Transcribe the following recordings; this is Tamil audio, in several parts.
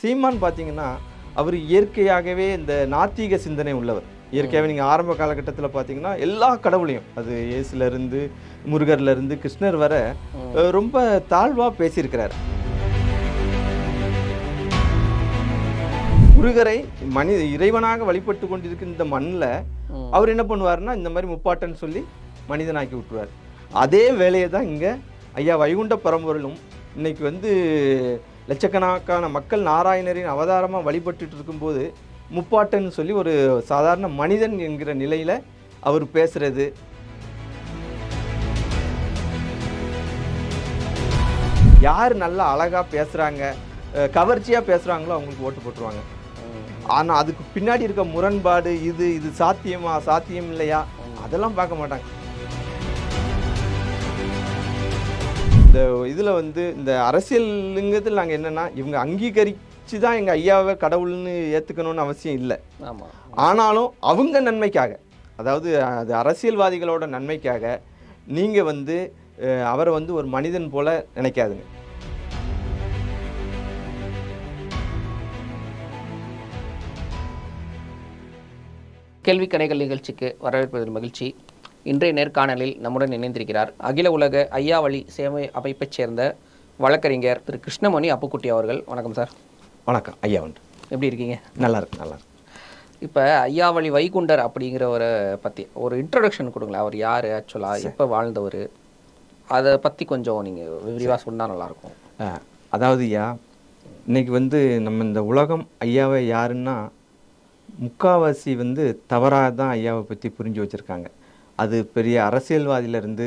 சீமான் பார்த்தீங்கன்னா அவர் இயற்கையாகவே இந்த நாத்திக சிந்தனை உள்ளவர். இயற்கையாகவே நீங்கள் ஆரம்ப காலகட்டத்தில் பார்த்தீங்கன்னா எல்லா கடவுளையும் அது இயேசுல இருந்து முருகர்ல இருந்து கிருஷ்ணர் வர ரொம்ப தாழ்வாக பேசியிருக்கிறார். முருகரை மனித இறைவனாக வழிபட்டு கொண்டிருக்கிற இந்த மண்ணில் அவர் என்ன பண்ணுவாருன்னா இந்த மாதிரி முப்பாட்டன் சொல்லி மனிதனாக்கி விட்டுருவார். அதே வேலையை தான் இங்கே ஐயா வைகுண்ட பரம்பொருளும் இன்னைக்கு வந்து லட்சக்கணக்கான மக்கள் நாராயணரின் அவதாரமாக வழிபட்டுட்டு இருக்கும்போது முப்பாட்டன்னு சொல்லி ஒரு சாதாரண மனிதன் என்கிற நிலையில் அவர் பேசுறது. யார் நல்லா அழகாக பேசுகிறாங்க கவர்ச்சியாக பேசுகிறாங்களோ அவங்களுக்கு ஓட்டு போட்டுருவாங்க. ஆனால் அதுக்கு பின்னாடி இருக்க முரண்பாடு இது இது சாத்தியமா சாத்தியம் இல்லையா? அதெல்லாம் பார்க்க மாட்டாங்க. இந்த இதில் வந்து இந்த அரசியலுங்கிறதுல நாங்கள் என்னென்னா இவங்க அங்கீகரித்து தான் எங்கள் ஐயாவை கடவுள்னு ஏற்றுக்கணும்னு அவசியம் இல்லை. ஆமாம் ஆனாலும் அவங்க நன்மைக்காக அதாவது அது அரசியல்வாதிகளோட நன்மைக்காக நீங்கள் வந்து அவரை வந்து ஒரு மனிதன் போல நினைக்காதுங்க. கேள்வி கணைகள் நிகழ்ச்சிக்கு வரவேற்பதில் மகிழ்ச்சி. இன்றைய நேர்காணலில் நம்முடன் இணைந்திருக்கிறார் அகில உலக ஐயாவழி சேவை அமைப்பைச் சேர்ந்த வழக்கறிஞர் திரு கிருஷ்ணமணி அப்புக்குட்டி அவர்கள். வணக்கம் சார். வணக்கம். ஐயா உண்டு எப்படி இருக்கீங்க? நல்லா இருக்கு நல்லா இருக்கு இப்போ ஐயாவழி வைகுண்டர் அப்படிங்கிறவரை பற்றி ஒரு இன்ட்ரடக்ஷன் கொடுங்களேன். அவர் யார்? ஆக்சுவலாக எப்போ வாழ்ந்தவர்? அதை பற்றி கொஞ்சம் நீங்கள் விரிவாக சொன்னால் நல்லாயிருக்கும் அதாவது ஐயா இன்னைக்கு வந்து நம்ம இந்த உலகம் ஐயாவை யாருன்னா முக்காவாசி வந்து தவறாக தான் ஐயாவை பற்றி புரிஞ்சு வச்சுருக்காங்க. அது பெரிய அரசியல்வாதியிலேருந்து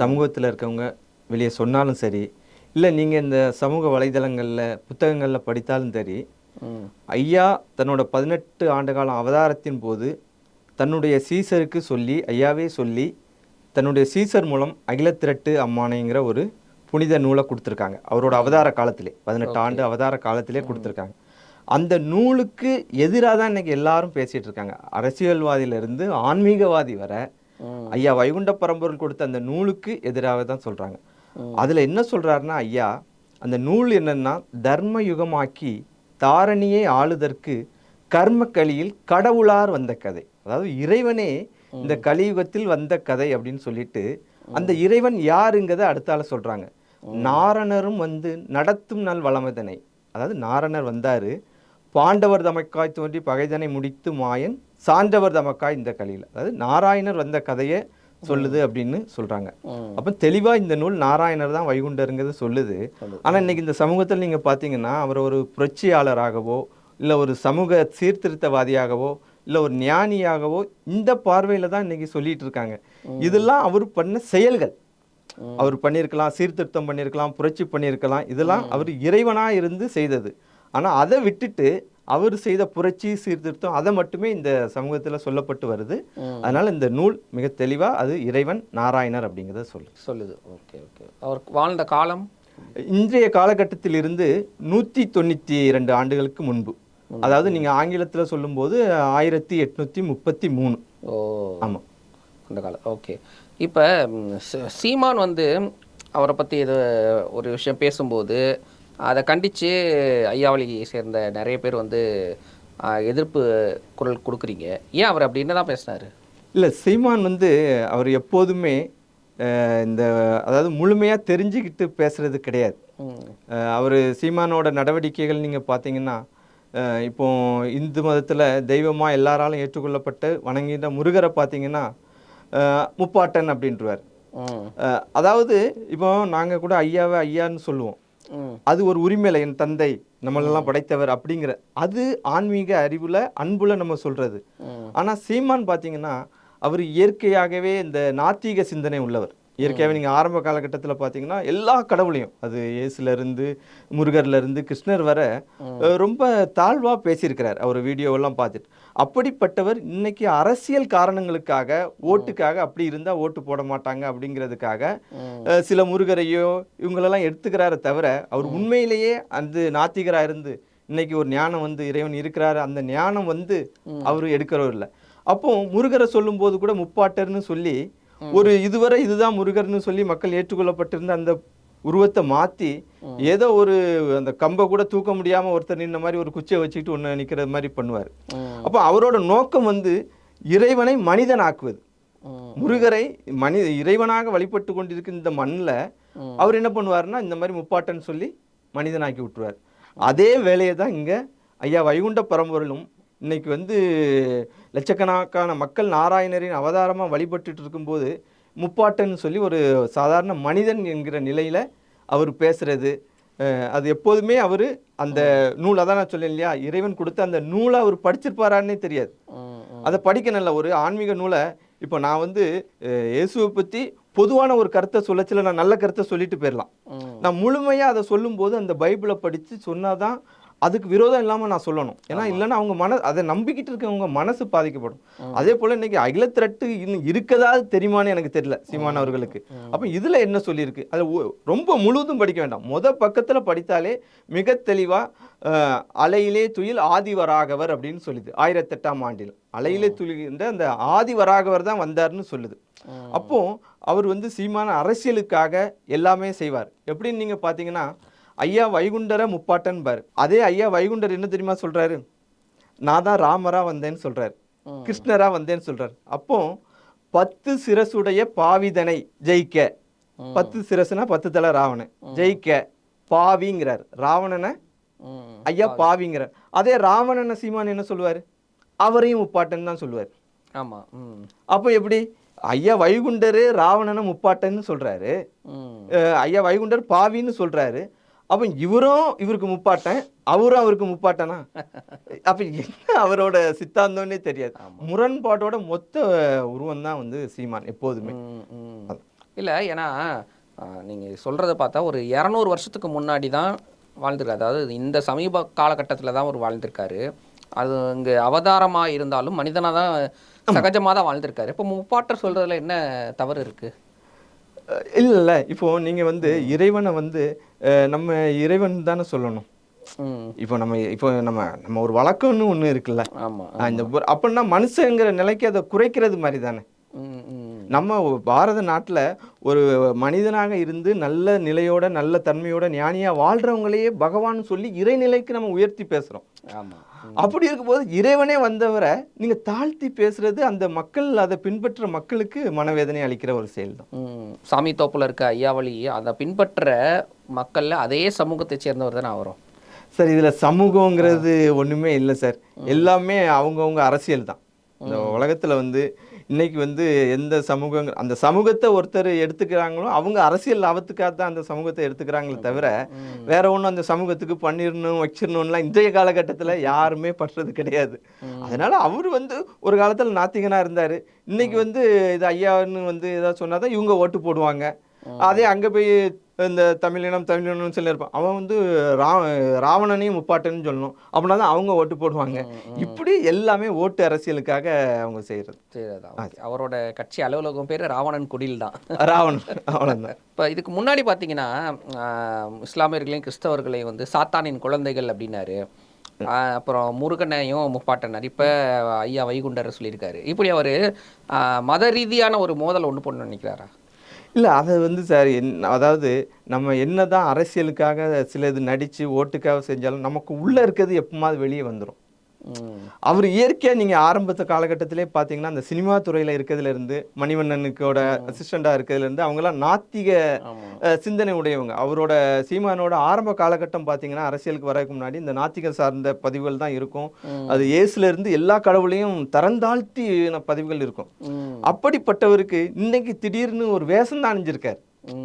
சமூகத்தில் இருக்கவங்க வெளியே சொன்னாலும் சரி இல்லை நீங்கள் இந்த சமூக வலைதளங்களில் புத்தகங்களில் படித்தாலும் சரி ஐயா தன்னோட பதினெட்டு ஆண்டுகால அவதாரத்தின் போது தன்னுடைய சீசருக்கு சொல்லி ஐயாவே சொல்லி தன்னுடைய சீசர் மூலம் அகிலத்திரட்டு அம்மானைங்கிற ஒரு புனித நூலை கொடுத்துருக்காங்க. அவரோட அவதார காலத்திலே பதினெட்டு ஆண்டு அவதார காலத்திலே கொடுத்துருக்காங்க. அந்த நூலுக்கு எதிராக தான் இன்னைக்கு எல்லாரும் பேசிட்டு இருக்காங்க. அரசியல்வாதியிலிருந்து ஆன்மீகவாதி வர. ஐயா வைகுண்ட பரம்பொருள் கொடுத்த அந்த நூலுக்கு எதிராக தான் சொல்றாங்க. அதுல என்ன சொல்றாருன்னா ஐயா அந்த நூல் என்னன்னா தர்ம யுகமாக்கி தாரணியை ஆளுதற்கு கர்ம கலியில் கடவுளார் வந்த கதை. அதாவது இறைவனே இந்த கலியுகத்தில் வந்த கதை அப்படின்னு சொல்லிட்டு அந்த இறைவன் யாருங்கிறத அடுத்தால சொல்றாங்க. நாரணரும் வந்து நடத்தும் நல் வளமதனை. அதாவது நாரணர் வந்தாரு பாண்டவர் தமக்காய் தோன்றி பகைதனை முடித்து மாயன் சான்றவர் தமக்காய் இந்த கலியில் அதாவது நாராயணர் வந்த கதையை சொல்லுது அப்படின்னு சொல்றாங்க. ம். அப்போ தெளிவா இந்த நூல் நாராயணர் தான் வைகுண்டருங்கிறது சொல்லுது. ஆனா இன்னைக்கு இந்த சமூகத்தில் நீங்க பாத்தீங்கன்னா அவர் ஒரு புரட்சியாளராகவோ இல்ல ஒரு சமூக சீர்திருத்தவாதியாகவோ இல்ல ஒரு ஞானியாகவோ இந்த பார்வையில தான் இன்னைக்கு சொல்லிட்டு இருக்காங்க. இதெல்லாம் அவர் பண்ண செயல்கள். அவர் பண்ணியிருக்கலாம் சீர்திருத்தம் பண்ணியிருக்கலாம் புரட்சி பண்ணியிருக்கலாம் இதெல்லாம் அவர் இறைவனா இருந்து செய்தது. ஆனா அதை விட்டுட்டு அவர் செய்த புரட்சி சீர்திருத்தம் அதை மட்டுமே இந்த சமூகத்துல சொல்லப்பட்டு வருது. அதனால இந்த நூல் மிக தெளிவா அது இறைவன் நாராயணர் அப்படிங்கிறத சொல்லு சொல்லுது. Okay okay. அவர் வாழ்ந்த காலம்? இன்றைய காலகட்டத்தில் இருந்து நூற்றி தொண்ணூற்றி இரண்டு ஆண்டுகளுக்கு முன்பு. அதாவது நீங்கள் ஆங்கிலத்தில் சொல்லும்போது ஆயிரத்தி எட்நூற்றி முப்பத்தி மூணு. ஓ. ஆமாம் அந்த காலம் ஓகே. இப்போ சீமான் வந்து அவரை பற்றி இது ஒரு விஷயம் பேசும்போது அதை கண்டித்து ஐயாவளியை சேர்ந்த நிறைய பேர் வந்து எதிர்ப்பு குரல் கொடுக்குறீங்க. ஏன் அவர் அப்படி என்ன தான் பேசினாரு? இல்லை சீமான் வந்து அவர் எப்போதுமே இந்த அதாவது முழுமையாக தெரிஞ்சுக்கிட்டு பேசுறது கிடையாது. அவர் சீமானோட நடவடிக்கைகள் நீங்கள் பார்த்தீங்கன்னா இப்போ இந்து மதத்தில் தெய்வமாக எல்லாராலும் ஏற்றுக்கொள்ளப்பட்டு வணங்குகின்ற முருகரை பார்த்தீங்கன்னா முப்பாட்டன் அப்படின்றவார். அதாவது இப்போ நாங்கள் கூட ஐயாவை ஐயான்னு சொல்லுவோம். அது ஒரு உரிமையில என் தந்தை நம்மளெல்லாம் படைத்தவர் அப்படிங்கிற அது ஆன்மீக அறிவுல அன்புல நம்ம சொல்றது. ஆனா சீமான் பாத்தீங்கன்னா அவர் இயற்கையாகவே இந்த நாத்திக சிந்தனை உள்ளவர். இயற்கையாகவே நீங்க ஆரம்ப காலகட்டத்துல பாத்தீங்கன்னா எல்லா கடவுளையும் அது இயேசுல இருந்து முருகர்ல இருந்து கிருஷ்ணர் வர ரொம்ப தாழ்வா பேசியிருக்கிறார். அவர் வீடியோவெல்லாம் பார்த்துட்டு. அப்படிப்பட்டவர் இன்னைக்கு அரசியல் காரணங்களுக்காக ஓட்டுக்காக அப்படி இருந்தா ஓட்டு போட மாட்டாங்க அப்படிங்கிறதுக்காக சில முருகரையோ இவங்களெல்லாம் எடுத்துக்கிறாரே தவிர அவர் உண்மையிலேயே அந்த நாத்திகரா இருந்து இன்னைக்கு ஒரு ஞானம் வந்து இறைவன் இருக்கிறாரு. அந்த ஞானம் வந்து அவர் எடுக்கிறவர் இல்லை. அப்போ முருகரை சொல்லும்போது கூட முப்பாட்டர்னு சொல்லி ஒரு இதுவரை இதுதான் முருகர்னு சொல்லி மக்கள் ஏற்றுக்கொள்ளப்பட்டிருந்த அந்த உருவத்தை மாற்றி ஏதோ ஒரு அந்த கம்பை கூட தூக்க முடியாமல் ஒருத்தர் நின்ன மாதிரி ஒரு குச்சியை வச்சுக்கிட்டு ஒன்று நிற்கிற மாதிரி பண்ணுவார். அப்போ அவரோட நோக்கம் வந்து இறைவனை மனிதனாக்குவது. ம், முருகரை மனி இறைவனாக வழிபட்டு கொண்டிருக்கிற இந்த மண்ணில். அவர் என்ன பண்ணுவாருன்னா இந்த மாதிரி முப்பாட்டன்னு சொல்லி மனிதனாக்கி விட்டுருவார். அதே வேலையை தான் இங்கே ஐயா வைகுண்ட பரம்பொருளும் இன்னைக்கு வந்து லட்சக்கணக்கான மக்கள் நாராயணரின் அவதாரமாக வழிபட்டுட்டு இருக்கும்போது முப்பாட்டன்னு சொல்லி ஒரு சாதாரண மனிதன் என்கிற நிலையில் அவர் பேசுறது. அஹ், அது எப்போதுமே அவர் அந்த நூல் அதான் நான் சொன்னேன் இல்லையா? இறைவன் கொடுத்த அந்த நூலை அவர் படிச்சிருப்பாரான்னே தெரியாது. அதை படிக்கணும்ல ஒரு ஆன்மீக நூலை. இப்போ நான் வந்து இயேசுவை பற்றி பொதுவான ஒரு கருத்தை சொல்லச்சில நான் நல்ல கருத்தை சொல்லிட்டு போயிடலாம். நான் முழுமையாக அதை சொல்லும்போது அந்த பைபிளை படித்து சொன்னாதான் அதுக்கு விரோதம் இல்லாமல் நான் சொல்லணும். ஏன்னா இல்லைன்னா அவங்க மன அதை நம்பிக்கிட்டு இருக்கவங்க மனசு பாதிக்கப்படும். அதே போல் இன்னைக்கு அகில திரட்டு இன்னும் இருக்கதா தெரியுமான்னு எனக்கு தெரியல சீமான் அவர்களுக்கு. அப்போ இதில் என்ன சொல்லியிருக்கு? அது ரொம்ப முழுவதும் படிக்க வேண்டாம். முத பக்கத்தில் படித்தாலே மிக தெளிவாக அலையிலே துயில் ஆதிவராகவர் அப்படின்னு சொல்லுது ஆயிரத்தெட்டாம் ஆண்டில். அலையிலே துயில்கின்ற அந்த ஆதிவராகவர் தான் வந்தார்னு சொல்லுது. ம். அப்போ அவர் வந்து சீமான அரசியலுக்காக எல்லாமே செய்வார். எப்படின்னு நீங்க பார்த்தீங்கன்னா ஐயா வைகுண்டரை முப்பாட்டன்பார். அதே ஐயா வைகுண்டர் என்ன தெரியுமா சொல்றாரு? நான் தான் ராமரா வந்தேன்னு சொல்றாரு. ம். கிருஷ்ணரா வந்தேன்னு சொல்றாரு. அப்போ பத்து சிரசுடைய பாவிதனை ஜெயிக்க. பத்து சிரசுனா பத்து தலை ராவணன். ஜெயிக்க. பாவிங்கிறார். ராவணனை. ஐயா பாவிங்கிறார். அதே ராவணனை சீமான் என்ன சொல்லுவார்? அவரையும் முப்பாட்டன் தான் சொல்லுவார். ஆமா. ம். அப்போ எப்படி? ஐயா வைகுண்டர் ராவணனை முப்பாட்டன்னு அஹ் ஐயா வைகுண்டர் பாவின்னு சொல்றாரு. அப்போ இவரும் இவருக்கு முப்பாட்டன் அவரும் அவருக்கு முப்பாட்டனா? அப்ப என்ன அவரோட சித்தாந்தம்னே தெரியாது. முரண்பாட்டோட மொத்த உருவம் தான் வந்து சீமான் எப்போதுமே. இல்ல ஏன்னா ஆ, நீங்க சொல்றத பார்த்தா ஒரு இரநூறு வருஷத்துக்கு முன்னாடி தான் வாழ்ந்திருக்காரு. அதாவது இந்த சமீப காலகட்டத்தில் தான் அவர் வாழ்ந்திருக்காரு. அது இங்கே அவதாரமாக இருந்தாலும் மனிதனாக தான் சகஜமாக தான் வாழ்ந்திருக்காரு. இப்போ முப்பாட்டர் சொல்றதுல என்ன தவறு இருக்கு? அஹ் இல்ல இல்ல இப்போ நீங்க வந்து இறைவனை வந்து நம்ம இறைவன் தானே சொல்லணும். இப்போ நம்ம இப்போ நம்ம நம்ம ஒரு வழக்கம்னு ஒண்ணு இருக்குல்ல. ஆமாம் இந்த அப்படின்னா மனுஷங்கிற நிலைக்கு அதை குறைக்கிறது மாதிரி தானே. நம்ம பாரத நாட்டில் ஒரு மனிதனாக இருந்து நல்ல நிலையோட நல்ல தன்மையோட ஞானியா வாழ்றவங்களையே பகவான் சொல்லி இறைநிலைக்கு நம்ம உயர்த்தி பேசுறோம். ஆமாம் அப்படி இருக்கும்போது இறைவனே வந்தவரை நீங்க தாழ்த்தி பேசுறது அந்த மக்கள் அதை பின்பற்ற மக்களுக்கு மனவேதனை அளிக்கிற ஒரு செயல் தான் சாமி தோப்புல இருக்க ஐயாவளி அதை பின்பற்ற மக்கள்ல அதே சமூகத்தை சேர்ந்தவர் தானே வரும் சார் இதுல சமூகங்கிறது ஒண்ணுமே இல்லை சார். எல்லாமே அவங்கவுங்க அரசியல் தான் இந்த உலகத்துல வந்து இன்னைக்கு வந்து எந்த சமூகம் அந்த சமூகத்தை ஒருத்தர் எடுத்துக்கிறாங்களோ அவங்க அரசியல் லாபத்துக்காக தான் அந்த சமூகத்தை எடுத்துக்கிறாங்களே தவிர வேற ஒன்றும் அந்த சமூகத்துக்கு பண்ணிடணும் வச்சிடணும்லாம் இன்றைய காலகட்டத்தில் யாருமே பண்றது கிடையாது. அதனால அவர் வந்து ஒரு காலத்தில் நாத்திகனா இருந்தார். இன்னைக்கு வந்து இது ஐயான்னு வந்து ஏதாவது சொன்னாதான் இவங்க ஓட்டு போடுவாங்க. அதே அங்கே போய் இந்த தமிழினம் தமிழினம் சொல்லி இருப்பான். அவன் வந்து ரா ராவணனையும் முப்பாட்டன்னு சொல்லணும். அப்படின்னா தான் அவங்க ஓட்டு போடுவாங்க. இப்படி எல்லாமே ஓட்டு அரசியலுக்காக அவங்க செய்கிறது okay. அவரோட கட்சி அலுவலகம் பேர் ராவணன் குடில் தான். ராவணன். அவ்வளோதான் இப்போ இதுக்கு முன்னாடி பார்த்தீங்கன்னா ஆஹ், இஸ்லாமியர்களையும் கிறிஸ்தவர்களையும் வந்து சாத்தானின் குழந்தைகள் அப்படின்னாரு. அப்புறம் முருகனையும் முப்பாட்டனார். இப்போ ஐயா வைகுண்டர் சொல்லியிருக்காரு. இப்படி அவர் மத ரீதியான ஒரு மோதல் ஒன்று போடணும்னு நினைக்கிறாரா? இல்லை அதை வந்து சார் என் அதாவது நம்ம என்ன தான் அரசியலுக்காக சில இது நடித்து ஓட்டுக்காக செஞ்சாலும் நமக்கு உள்ளே இருக்கிறது எப்பமாவது வெளியே வந்துடும் அவர் இயற்கையாக நீங்கள் ஆரம்பத்து காலகட்டத்திலே பார்த்தீங்கன்னா அந்த சினிமா துறையில் இருக்கிறதுல இருந்து மணிவண்ணனுக்கோட அசிஸ்டண்டாக இருக்கிறதுல இருந்து அவங்கெல்லாம் நாத்திக சிந்தனை உடையவங்க. அவரோட சீமானோட ஆரம்ப காலகட்டம் பார்த்தீங்கன்னா அரசியலுக்கு வரதுக்கு முன்னாடி இந்த நாத்திக சார்ந்த பதிவுகள் தான் இருக்கும். அது இயேசுல இருந்து எல்லா கடவுளையும் தரந்தாழ்த்தி பதிவுகள் இருக்கும். அப்படிப்பட்டவருக்கு இன்னைக்கு திடீர்னு ஒரு வேஷம் தான் அணிஞ்சிருக்காரு.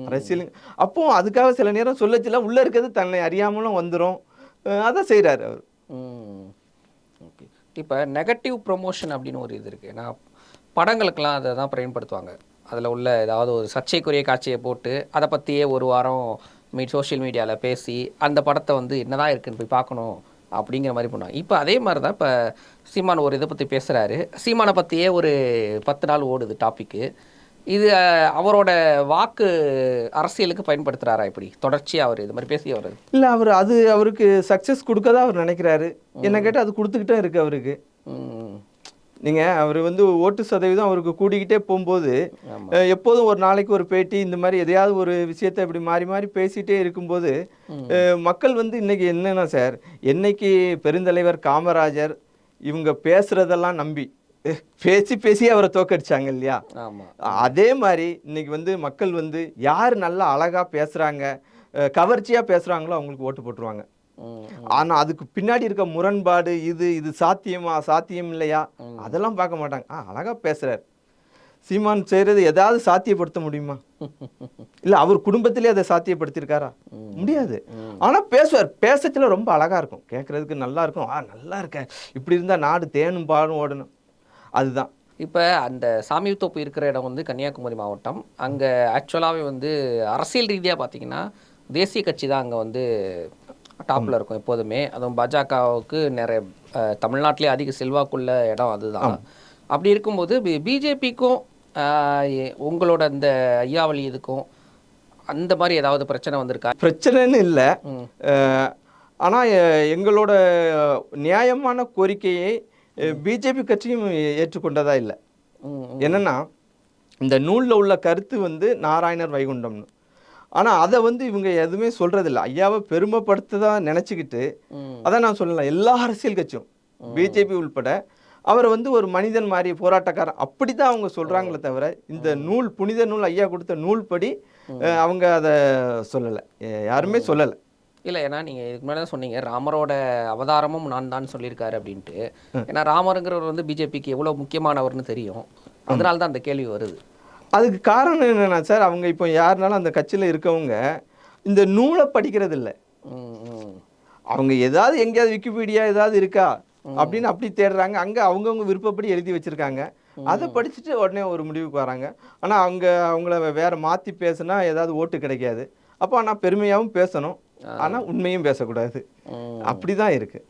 அரசியல் அப்போ அதுக்காக சில நேரம் சொல்லச்சில உள்ள இருக்கிறது தன்னை அறியாமலும் வந்துடும் அதை செய்றாரு அவர். இப்போ நெகட்டிவ் ப்ரொமோஷன் அப்படின்னு ஒரு இது இருக்குது ஏன்னா படங்களுக்கெல்லாம் அதை தான் பயன்படுத்துவாங்க. அதில் உள்ள ஏதாவது ஒரு சர்ச்சைக்குரிய காட்சியை போட்டு அதை பற்றியே ஒரு வாரம் மீ சோஷியல் மீடியாவில் பேசி அந்த படத்தை வந்து என்னதான் இருக்குன்னு போய் பார்க்கணும் அப்படிங்கிற மாதிரி பண்ணுவாங்க. இப்போ அதே மாதிரி தான் இப்போ சீமான் ஒரு இதை பற்றி பேசுகிறாரு சீமானை பற்றியே ஒரு பத்து நாள் ஓடுது டாப்பிக்கு இது அவரோட வாக்கு அரசியலுக்கு பயன்படுத்துகிறாரா இப்படி தொடர்ச்சியாக அவர் இது மாதிரி பேசி அவர் இல்ல அவர் அது அவருக்கு சக்சஸ் கொடுக்கதா அவர் நினைக்கிறாரு. என்ன கேட்டால் அது கொடுத்துக்கிட்டே இருக்கு அவருக்கு. நீங்கள் அவர் வந்து ஓட்டு சதவீதம் அவருக்கு கூடிக்கிட்டே போகும்போது எப்போதும் ஒரு நாளைக்கு ஒரு பேட்டி இந்த மாதிரி எதையாவது ஒரு விஷயத்தை இப்படி மாறி மாறி பேசிட்டே இருக்கும்போது மக்கள் வந்து இன்னைக்கு என்னன்னா சார் என்னைக்கு பெருந்தலைவர் காமராஜர் இவங்க பேசுறதெல்லாம் நம்பி பேசி பேசி அவரை தோக்கடிச்சாங்க இல்லையா? அதே மாதிரி இன்னைக்கு வந்து மக்கள் வந்து யார் நல்லா அழகா பேசுறாங்க கவர்ச்சியா பேசுறாங்களோ அவங்களுக்கு ஓட்டு போட்டுருவாங்க. ஆனா அதுக்கு பின்னாடி இருக்க முரண்பாடு இது இது சாத்தியமா சாத்தியம் இல்லையா? அதெல்லாம் பார்க்க மாட்டாங்க. ஆ அழகா பேசுறாரு. சீமான் செய்யறது ஏதாவது சாத்தியப்படுத்த முடியுமா? இல்ல அவர் குடும்பத்திலே அதை சாத்தியப்படுத்தியிருக்காரா? முடியாது. ஆனா பேசுவார். பேசத்துல ரொம்ப அழகா இருக்கும். கேட்கறதுக்கு நல்லா இருக்கும். ஆ நல்லா இருக்க இப்படி இருந்தா நாடு தேனும் பாலும் ஓடணும். அதுதான். இப்போ அந்த சாமி தோப்பு இருக்கிற இடம் வந்து கன்னியாகுமரி மாவட்டம். அங்கே ஆக்சுவலாகவே வந்து அரசியல் ரீதியாக பார்த்தீங்கன்னா தேசிய கட்சி தான் அங்கே வந்து டாப்பில் இருக்கும் எப்போதுமே. அதுவும் பாஜகவுக்கு நிறைய தமிழ்நாட்டிலே அதிக செல்வாக்குள்ள இடம் அதுதான். அப்படி இருக்கும்போது பிஜேபிக்கும் உங்களோட அந்த ஐயாவளி இதுக்கும் அந்த மாதிரி ஏதாவது பிரச்சனை வந்திருக்கா? பிரச்சனைன்னு இல்லை. ஆனால் எங்களோட நியாயமான கோரிக்கையை பிஜேபி கட்சியும் ஏற்றுக்கொண்டதா இல்லை. என்னன்னா இந்த நூலில் உள்ள கருத்து வந்து நாராயணர் வைகுண்டம்னு. ஆனால் அதை வந்து இவங்க எதுவுமே சொல்றதில்ல. ஐயாவை பெருமைப்படுத்ததா நினச்சிக்கிட்டு. அதான் நான் சொல்லலாம் எல்லா அரசியல் கட்சியும் பிஜேபி உள்பட அவரை வந்து ஒரு மனிதன் மாதிரி போராட்டக்காரன். அப்படி தான் அவங்க சொல்கிறாங்களே தவிர இந்த நூல் புனித நூல் ஐயா கொடுத்த நூல் படி அவங்க அதை சொல்லலை. யாருமே சொல்லலை. இல்லை ஏன்னா நீங்கள் இதுக்கு முன்னாடி தான் சொன்னீங்க ராமரோட அவதாரமும் நான் தான் சொல்லியிருக்காரு அப்படின்ட்டு. ஏன்னா ராமருங்கிறவர் வந்து பிஜேபிக்கு எவ்வளோ முக்கியமானவர்னு தெரியும். அதனால தான் அந்த கேள்வி வருது. அதுக்கு காரணம் என்னன்னா சார் அவங்க இப்போ யாருனாலும் அந்த கட்சியில் இருக்கவங்க இந்த நூலை படிக்கிறது இல்லை. அவங்க ஏதாவது எங்கேயாவது விக்கிபீடியா ஏதாவது இருக்கா? அப்படின்னு அப்படி தேடுறாங்க. அங்கே அவங்கவுங்க விருப்பப்படி எழுதி வச்சிருக்காங்க. அதை படிச்சுட்டு உடனே ஒரு முடிவுக்கு வராங்க. ஆனால் அவங்க அவங்கள வேற மாற்றி பேசுனா ஏதாவது ஓட்டு கிடைக்காது. அப்போ ஆனால் பெருமையாகவும் பேசணும். ஆனால் உண்மையும் பேசக்கூடாது. அப்படி தான் இருக்குது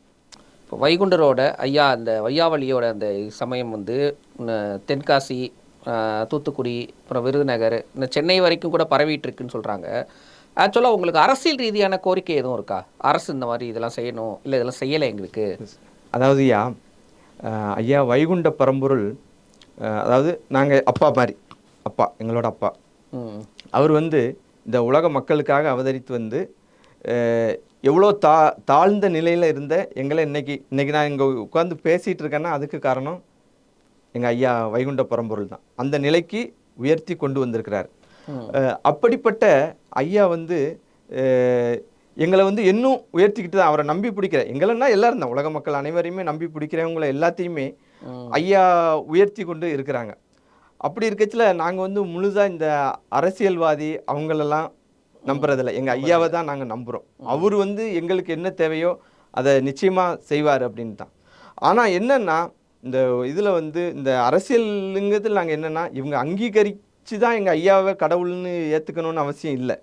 இப்போ வைகுண்டரோட ஐயா அந்த வையாவளியோட அந்த சமயம் வந்து தென்காசி தூத்துக்குடி அப்புறம் விருதுநகர் இந்த சென்னை வரைக்கும் கூட பரவிட்டு இருக்குன்னு சொல்கிறாங்க ஆக்சுவலாக உங்களுக்கு அரசியல் ரீதியான கோரிக்கை எதுவும் இருக்கா? அரசு இந்த மாதிரி இதெல்லாம் செய்யணும் இல்லை இதெல்லாம் செய்யலை எங்களுக்கு? அதாவது ஐயா ஐயா வைகுண்ட பரம்பொருள் அதாவது நாங்கள் அப்பா மாதிரி அப்பா எங்களோட அப்பா. அவர் வந்து இந்த உலக மக்களுக்காக அவதரித்து வந்து எவ்வளோ தா தாழ்ந்த நிலையில் இருந்த எங்களை இன்னைக்கு இன்னைக்கு நான் இங்கே உட்காந்து பேசிகிட்டு இருக்கேன்னா அதுக்கு காரணம் எங்கள் ஐயா வைகுண்ட பரம்பொருள் தான். அந்த நிலைக்கு உயர்த்தி கொண்டு வந்திருக்கிறார். அப்படிப்பட்ட ஐயா வந்து எங்களை வந்து இன்னும் உயர்த்திக்கிட்டு தான் அவரை நம்பி பிடிக்கிற எங்களன்னா எல்லாரும் தான் உலக மக்கள் அனைவரையுமே நம்பி பிடிக்கிறவங்கள எல்லாத்தையுமே. ஐயா உயர்த்தி கொண்டு இருக்கிறாங்க. அப்படி இருக்கச்சுல நாங்கள் வந்து முழுதாக இந்த அரசியல்வாதி அவங்களெல்லாம் நம்புறதில்ல. எங்கள் ஐயாவை தான் நாங்கள் நம்புகிறோம் அவர் வந்து எங்களுக்கு என்ன தேவையோ அதை நிச்சயமாக செய்வார் அப்படின்னு தான் ஆனால் என்னன்னா இந்த இதில் வந்து இந்த அரசியலுங்கிறதுல நாங்கள் என்னன்னா இவங்க அங்கீகரித்து தான் எங்கள் ஐயாவை கடவுள்னு ஏற்றுக்கணும்னு அவசியம் இல்லை.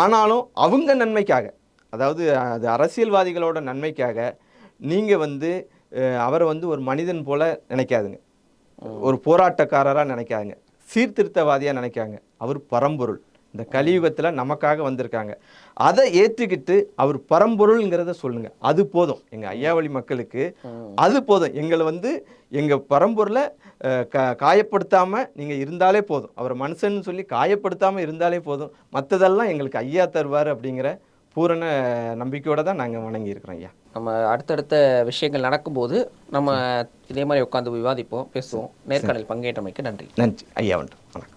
ஆனாலும் அவங்க நன்மைக்காக அதாவது அது அரசியல்வாதிகளோட நன்மைக்காக நீங்கள் வந்து அவரை வந்து ஒரு மனிதன் போல நினைக்காதுங்க. ஒரு போராட்டக்காரராக நினைக்காதுங்க. சீர்திருத்தவாதியாக நினைக்காங்க. அவர் பரம்பொருள். இந்த கலியுகத்தில் நமக்காக வந்திருக்காங்க. அதை ஏற்றுக்கிட்டு அவர் பரம்பொருள்ங்கிறத சொல்லுங்க. அது போதும். எங்கள் ஐயாவளி மக்களுக்கு அது போதும். எங்களை வந்து எங்கள் பரம்பொருளை க காயப்படுத்தாமல் நீங்கள் இருந்தாலே போதும். அவர் மனுஷன்னு சொல்லி காயப்படுத்தாமல் இருந்தாலே போதும். மற்றதெல்லாம் எங்களுக்கு ஐயா தருவார் அப்படிங்கிற பூரண நம்பிக்கையோட தான் நாங்கள் வணங்கி இருக்கிறோம் ஐயா. நம்ம அடுத்தடுத்த விஷயங்கள் நடக்கும்போது நம்ம இதே மாதிரி உட்காந்து விவாதிப்போம் பேசுவோம். நேர்காணல் பங்கேற்றமைக்கு நன்றி. நன்றி. ஐயா வணக்கம்.